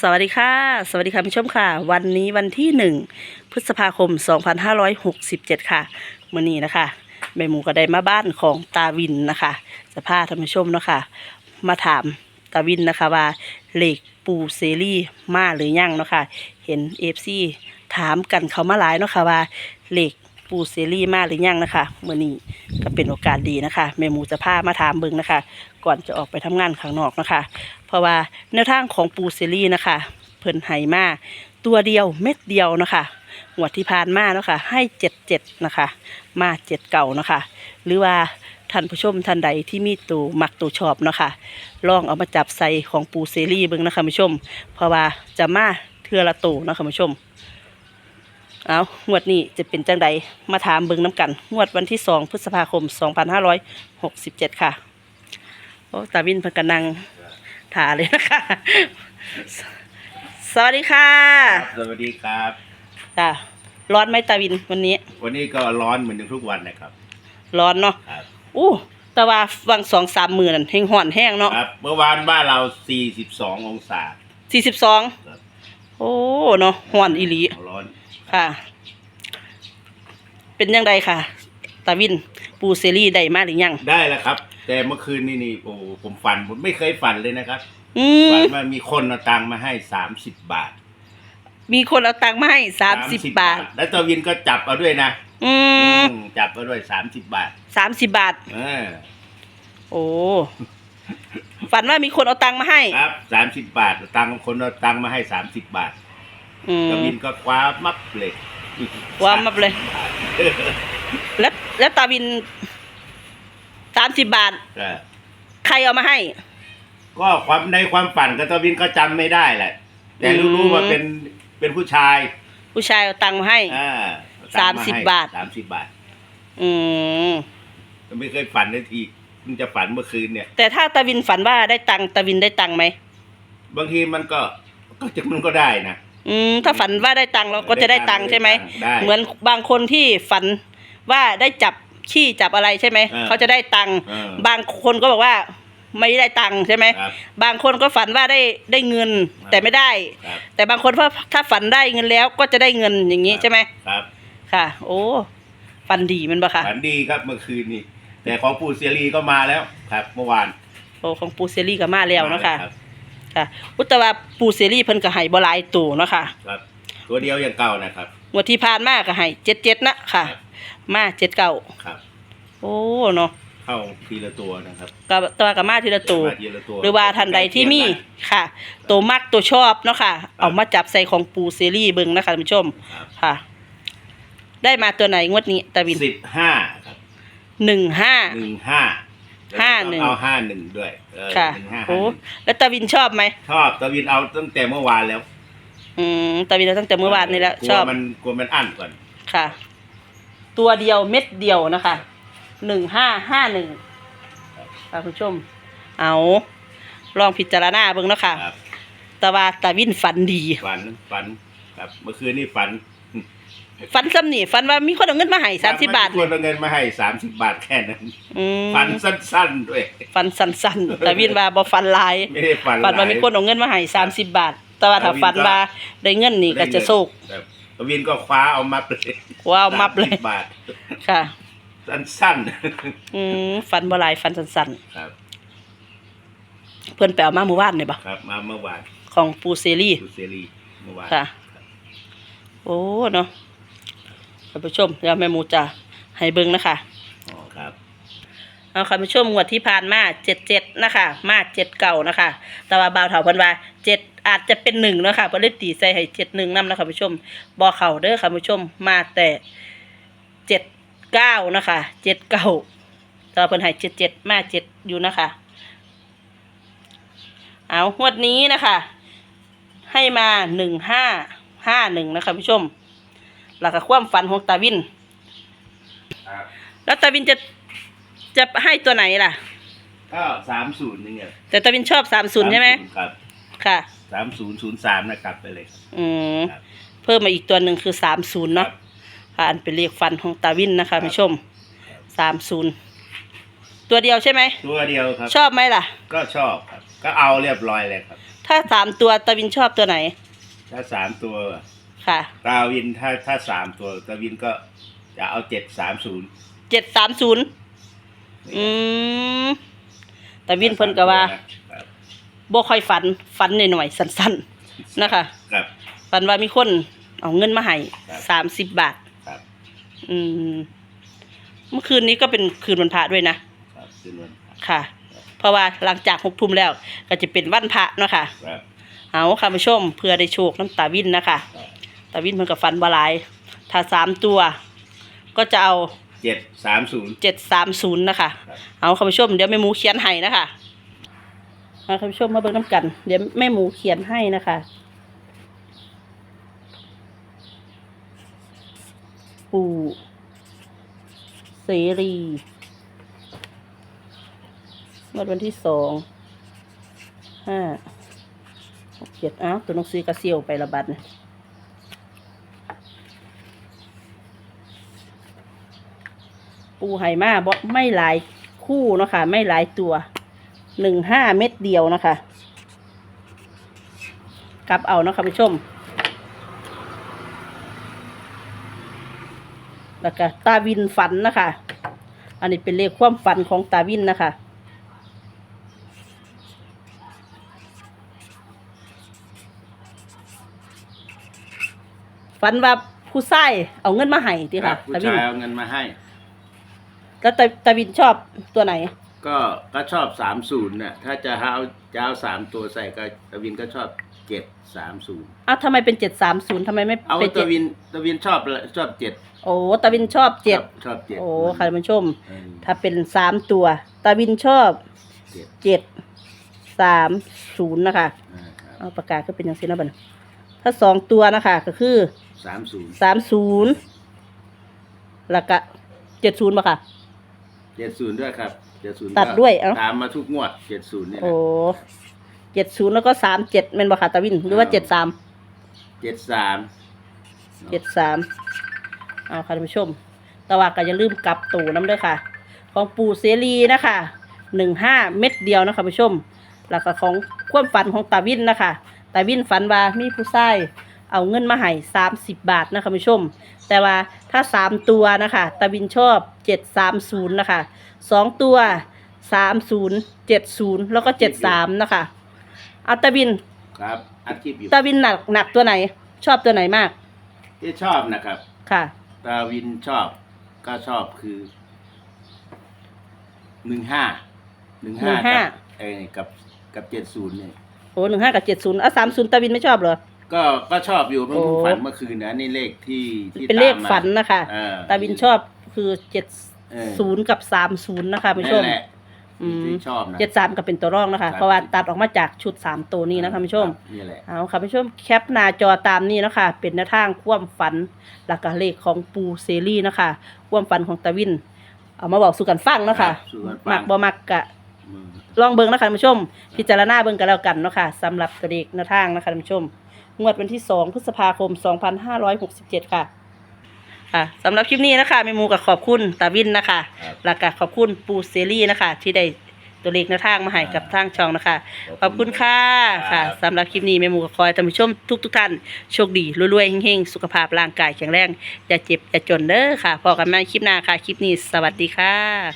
สวัสดีค่ะ สวัสดีค่ะผู้ชมค่ะ วันนี้วันที่หนึ่งพฤษภาคม 2567 ค่ะมื่อนี้นะคะแม่หมูก็ได้มาบ้านของตาวินนะคะจะพาท่านผู้ชมเนาะคะมาถามตาวินนะคะว่าเหล็กปูเซรี่มาหรือยังเนาะค่ะเห็นเอฟซีถามกันเขามาหลายเนาะค่ะว่าเหล็กปูเซรี่มาหรือยังนะคะมื่อนี้ก็เป็นโอกาสดีนะคะแม่หมูจะพามาถามเบิ่งนะคะ ก่อนจะออกไปทำงานข้างนอกนะคะ เพราะว่าแนวทางของปูเซรี่นะคะ เพิ่นไห้มาตัวเดียวเม็ดเดียวนะคะงวดที่ผ่านมาเนาะคะให้เจ็ดเจ็ดนะคะ มาเจ็ดเก่านะคะ หรือว่าท่านผู้ชมท่านใดที่มีตัวมักตัวชอบเนาะคะ ลองเอามาจับใส่ของปูเซรี่เบิ่งนะคะผู้ชม เพราะว่าจะมาเทือละตัวนะคะผู้ชม เอางวดนี้จะเป็นจังใดมาถามเบิ่งน้ำกัน งวดวันที่สองพฤษภาคม 2567 ค่ะโอ้ ตาวินเพิ่นกำลังถาเลยนะคะสสวัสดีค่ะสวัสดีครับจ้ะร้อนไหมตาวินวันนี้ วันนี้ก็ร้อนเหมือนทุกวันนะครับ ร้อนเนาะครับอู้แต่ว่าวังสองสามหมื่นนั่นแห้งห่อนแห้งเนาะครับเมื่อวานบ้านเรา42องศาสี่สิบสองครับโอ้เนาะห่อนอีหลีร้อนค่ะ เป็นยังไงค่ะตาวินปูเซรี่ได้มาหรือยัง ได้แล้วครับ แต่เมื่อคืนนี่นี่โอ้ผมฝันผมไม่เคยฝันเลยนะครับอืมฝันว่ามีคนเอาตังค์มาให้30บาทมีคนเอาตังค์มาให้สามสิบบาท แล้วตววินก็จับเอาด้วยนะอืมอืมจับเอาด้วย30บาท สามสิบบาท เออโอ้ ฝันว่ามีคนเอาตังค์มาให้ครับ30บาทเอาตังค์คนเอาตังค์มาให้30บาทอืมตววินก็คว้ามับเลยคว้ามับเลย แล้วแล้วตาวิน สามสิบบาทเออใครเอามาให้ ก็ความในความฝันก็ตววินก็จำไม่ได้แหละ แต่รู้อืมๆว่าเป็นเป็นผู้ชายผู้ชายเอาตังค์มาให้ อ่าสามสิบบาท สามสิบบาทอืมก็ไม่เคยฝันนาทีเพิ่งจะฝันเมื่อคืนเนี่ย แต่ถ้าตาวินฝันว่าได้ตังค์ตาวินได้ตังค์ไหมบางทีมันก็ก็จะมันก็ได้นะ อืมถ้าฝันว่าได้ตังค์เราก็จะได้ตังค์ใช่ไหม ได้ เหมือนบางคนที่ฝันว่าได้จับ ขี้จับอะไรใช่ไหมเออเขาจะได้ตังค์เออบางคนก็บอกว่าไม่ได้ตังค์ใช่ไหม ครับบางคนก็ฝันว่าได้ได้เงินครับแต่ไม่ได้ ครับ แต่บางคนว่าถ้าฝันได้เงินแล้วก็จะได้เงินอย่างนี้ใช่ไหมครับค่ะ โอ้ฝันดีแมันปะคะฝันดีครับเมื่อคืนนี้ แต่ของปู่เซียรีก็มาแล้วครับ เมื่อวานโอ้ของปูเซรี่ก็มาแล้วเนาะคะรับค่ะ อุตตว่าปูเซรี่เพิ่นก็ให้บ่หลายตัวเนาะค่ะครับ ตัวเดียวอย่างเก่านะครับงวดที่ผ่านมาก็ให้เจ็ดเจ็ดนะค่ะ ครับ มาเจ็ดเก้าครับโอ้เนาะเข้าทีละตัวนะครับก็ตัวก็มาทีละตัว มาทีละตัวหรือว่าท่านใดที่มีค่ะ ตัวมักตัวชอบเนาะค่ะ เอามาจับใส่ของปูเซรี่เบิ่งนะคะท่านผู้ชมครับค่ะ ได้มาตัวไหนงวดนี้ตาวินสิบห้าครับหนึ่งห้า หนึ่งห้าห้าหนึ่ง เอาห้าหนึ่งด้วยเออค่ะหนึ่งห้าโอ้ห้าหนึ่งแล้วตาวินชอบไหมชอบตะวินเอาตั้งแต่เมื่อวานแล้วอืมตาวินเอาตั้งแต่เมื่อวานนี้แล้วกลัชอบมันกลัวมันอั้นก่อนค่ะ ตัวเดียวเม็ดเดียวนะคะหนึ่งห้าห้าหนึ่งค่ะคุณผู้ชม เอาลองพิจารณาเบิ่งเนาะค่ะครับแต่ว่าตาวินฝันดี ฝันฝันครับเมื่อคืนนี่ฝันฝันซ้ำนี่ฝันว่ามีคนเอาเงินมาให้สามสิบบาทควรเอาเงินมาให้สามสิบบาทแค่นั้น อืมฝันสั้นๆด้วย ฝันสั้นๆตาวินว่าบ่ฝันหลาย ไม่ได้ฝันฝันว่าหลยมีคนเอาเงินมาให้สามสิบบาท แต่ว่าถ้าตาวินก็ฝันว่าได้เงินนี่ก็จะโชคครับ ตะวินก็คว้าเอามัดเลยว้าวมับเลย30บาทค่ะ สั้นอืมฝันบ่หลายฝันสั้นๆครับ ๆเพิ่นไปเอามาเมื่อวานนี่บ่ครับมาเมื่อวานของปูเซรี่ดูเซรีเมื่อวานค่ะ โอ้เนาะท่านผู้ชมเดี๋ยวแม่หมูจะให้เบิ่งนะคะอ๋อครับ เอาค่ะผู้ชมงวดที่ผ่านมาเจ็ดเจ็ดนะคะ มาเจ็ดเก่านะคะ แต่ว่าบ่าวเถาเพิ่นว่าเจ็ดอาจจะเป็นหนึ่งเนาะค่ะเพิ่นเลยตีใส่ให้เจ็ดหนึ่งนำนะคะผู้ชมบ่เข้าเด้อค่ะผู้ชมมาแต่เจ็ดเก้านะคะเจ็ดเก้าแต่ว่าเพิ่นให้เจ็ดเจ็ดมาเจ็ดอยู่นะคะ เอางวดนี้นะคะ ให้มาหนึ่งห้าห้าหนึ่งนะคะผู้ชมหลักความฝันของตาวินครับแล้วตาวินจะ จะให้ตัวไหนล่ะ ก็สามศูนย์นี่ไงแต่ตาวินชอบสามศูนย์ใช่ไหม30ครับค่ะ สามศูนย์ศูนย์สามนะกลับไปเลยครับอืมครับเพิ่มมาอีกตัวหนึ่งคือสามศูนย์เนาะค่ะอันเป็นเลขฟันของตาวินนะคะผู้ชมสามศูนย์ตัวเดียวใช่ไหม ตัวเดียวครับ ชอบไหมล่ะ ก็ชอบครับ ก็เอาเรียบร้อยเลยครับ ถ้าสามตัวตาวินชอบตัวไหนถ้าสามตัวค่ะตาวินถ้าถ้าสามตัวตาวินก็จะเอาเจ็ดสามศูนย์เจ็ดสามศูนย์ อืมตาวินเพิ่นก็ว่าครับบ่ค่อยฝันฝันหน่อยๆสั้นๆนะคะครับ ฝันว่ามีคนเอาเงินมาให้ครับ สามสิบบาท ครับอืม เมื่อคืนนี้ก็เป็นคืนวันพระด้วยนะครับคืนวันค่ะ เพราะว่าหลังจากหกทุ่มแล้ว ก็จะเป็นวันพระเนาะค่ะ ครับเอาค่ะผู้ชมเพื่อได้โชคน้ำตาวินนะคะ ครับตาวินเพิ่นกับฝันบหลาย ถ้าสามตัว ก็จะเอา เจ็ดสามศูนย์ เจ็ดสามศูนย์นะคะ ครับ เอาค่ะผู้ชมเดี๋ยวแม่หมูเขียนให้นะคะมาค่ะผู้ชมมาเบิ่งน้ำกัน เดี๋ยวแม่หมูเขียนให้นะคะปู่เสรีงวดวันที่สองห้าหกเจ็ดอ้าวตัวหนังสือกระเซียวไประบัดเนี่ย ปูไห่มาบ่ไม่หลายคู่เนาะคะไม่หลายตัวหนึ่งห้าเม็ดเดียวนะคะกลับเอาเนาะคะผู้ชม แล้วก็ตาวินฝันนะคะ อันนี้เป็นเลขความฝันของตาวินนะคะฝันว่าผู้ชายเอาเงินมาให้ติครัค่ะบผู้ตาวินชายเอาเงินมาให้ แล้วตาตาวินชอบตัวไหน ก็ก็ชอบสามศูนย์น่ะถ้าจะเอาจะเอาสามตัวใส่ก็ตาวินก็ชอบเจ็ดสามศูนย์อ้าวทำไมเป็นเจ็ดสามศูนย์ทำไมไม่เอาเป็นตาเจ็ดวินตาวินชอบชอบเจ็ดโอ้ตาวินชอบเจ็ดครับชอบเจ็ดโอ้ค่ะท่านผู้ชม เออถ้าเป็นสามตัวตาวินชอบเจ็ดเจ็ดสามศูนย์นะคะ อ่าครับเอาประกาศก็เป็นอย่างนี้นะบัดนถ้าสองตัวนะคะ ก็คือสามศูนย์สามศูนย์แล้วก็เจ็ดศูนย์ป่ะค่ะ เจ็ดศูนย์ด้วยครับเจ็ดศูนย์ตัดด้วยเอ้า ตามมาทุกงวดเจ็ดศูนย์เนี่ยโอ้เจ็ดศูนย์แล้วก็สามเจ็ดแม่นบ่ค่ะตาวินหรือว่าเจ็ดสามเจ็ดสามเจ็ดสามเอาค่ะท่านผู้ชม แต่ว่าก็อย่าลืมกลับตูน้ำด้วยค่ะ ของปู่เสรีนะคะหนึ่งห้าเม็ดเดียวนะคะผู้ชม แล้วก็ของความฝันของตาวินนะคะตาวินฝันว่ามีผู้ชายเอาเงินมาให้สามสิบบาทนะคะผู้ชม แต่ว่า ถ้าสามตัวนะคะตาวินชอบเจ็ดสามศูนย์นะคะสองตัวสามศูนย์เจ็ดศูนย์แล้วก็เจ็ดสามนะคะเอาตาวินครับอาชีพอยู่ตาวินหนักหนักตัวไหน ชอบตัวไหนมากที่ชอบนะครับค่ะ ตาวินชอบก็ชอบคือหนึ่งห้าหนึ่งห้า15กับเออกับกับเจ็ดศูนย์เนี่ยโอ้หนึ่งห้ากับเจ็ดศูนย์อะสามศูนย์ตาวินไม่ชอบเหรอ ก็ก็ชอบอยู่เพิ่งโอ้ ฝันเมื่อคืนนะนี่เลขที่ที่เป็นเลขตามมาฝันนะคะ เออตาวินชอบคือเจ็ดเออศูนย์กับสามศูนย์นะคะผู้ชนั่มนแหละอืมที่ชอบนะ เจ็ดสามก็เป็นตัวรองนะคะครับเพราะว่าตัดออกมาจากชุดสามตัวนี้นะคะผู้ชมนี่แหละ เอาค่ะผู้ชมแคปหน้าจอตามนี้นะคะ เป็นแนวทางความฝันหลักเลขของปูเซรี่นะคะความฝันของตาวิน เอามาบอกสู่กันฟังเนาะคะรับสู่กันฟัง มักบ่มักกะอืม ลองเบิ่งนะคะท่านผู้ชม พิจารณาเบิ่งกันแล้วกันเนาะค่ะสำหรับตัวเลขแนวทางนะคะท่านผู้ชม งวดวันที่ 2 พฤษภาคม 2567 ค่ะ ค่ะสำหรับคลิปนี้นะคะเมหมูกับขอบคุณตาวินนะคะครับ แล้วก็ขอบคุณปูเซรี่นะคะ ที่ได้ตัวเลขแนวทางมาให้กับทางช่องนะคะ ขอบคุณค่ะค่ะสำหรับคลิปนี้เมหมูกับคอยท่านผู้ชมทุกทุกๆท่านโชคดีรวยๆเฮงๆ สุขภาพร่างกายแข็งแรง อย่าเจ็บ อย่าจนเด้อค่ะพอกันใหมาคลิปหน้าค่ะ คลิปนี้สวัสดีค่ะ